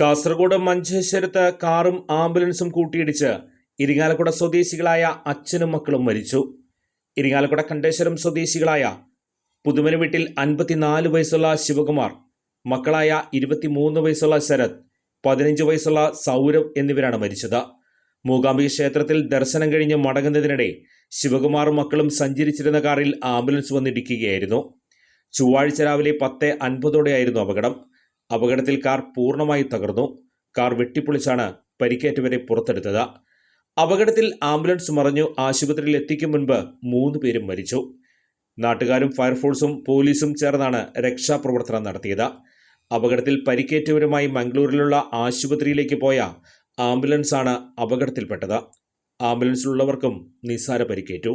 കാസർഗോഡ് മഞ്ചേശ്വരത്ത് കാറും ആംബുലൻസും കൂട്ടിയിടിച്ച് ഇരിങ്ങാലക്കുട സ്വദേശികളായ അച്ഛനും മക്കളും മരിച്ചു. ഇരിങ്ങാലക്കുട കണ്ടേശ്വരം സ്വദേശികളായ പുതുമന വീട്ടിൽ അൻപത്തിനാല് വയസ്സുള്ള ശിവകുമാർ മക്കളായ ഇരുപത്തിമൂന്ന് വയസ്സുള്ള ശരത് പതിനഞ്ച് വയസ്സുള്ള സൗരവ് എന്നിവരാണ് മരിച്ചത്. മൂകാംബിക ക്ഷേത്രത്തിൽ ദർശനം കഴിഞ്ഞ് മടങ്ങുന്നതിനിടെ ശിവകുമാറും മക്കളും സഞ്ചരിച്ചിരുന്ന കാറിൽ ആംബുലൻസ് വന്നിടിക്കുകയായിരുന്നു ചൊവ്വാഴ്ച രാവിലെ പത്ത് അൻപതോടെയായിരുന്നു അപകടം. അപകടത്തിൽ കാർ പൂർണമായി തകർന്നു. കാർ വെട്ടിപ്പൊളിച്ചാണ് പരിക്കേറ്റവരെ പുറത്തെടുത്തത്. അപകടത്തിൽ ആംബുലൻസ് മറഞ്ഞു ആശുപത്രിയിൽ എത്തിക്കും മുൻപ് മൂന്ന് പേരും മരിച്ചു. നാട്ടുകാരും ഫയർഫോഴ്സും പോലീസും ചേർന്നാണ് രക്ഷാപ്രവർത്തനം നടത്തിയത്. അപകടത്തിൽ പരിക്കേറ്റവരുമായി മംഗളൂരിലുള്ള ആശുപത്രിയിലേക്ക് പോയ ആംബുലൻസാണ് അപകടത്തിൽപ്പെട്ടത്. ആംബുലൻസിലുള്ളവർക്കും നിസ്സാര പരിക്കേറ്റു.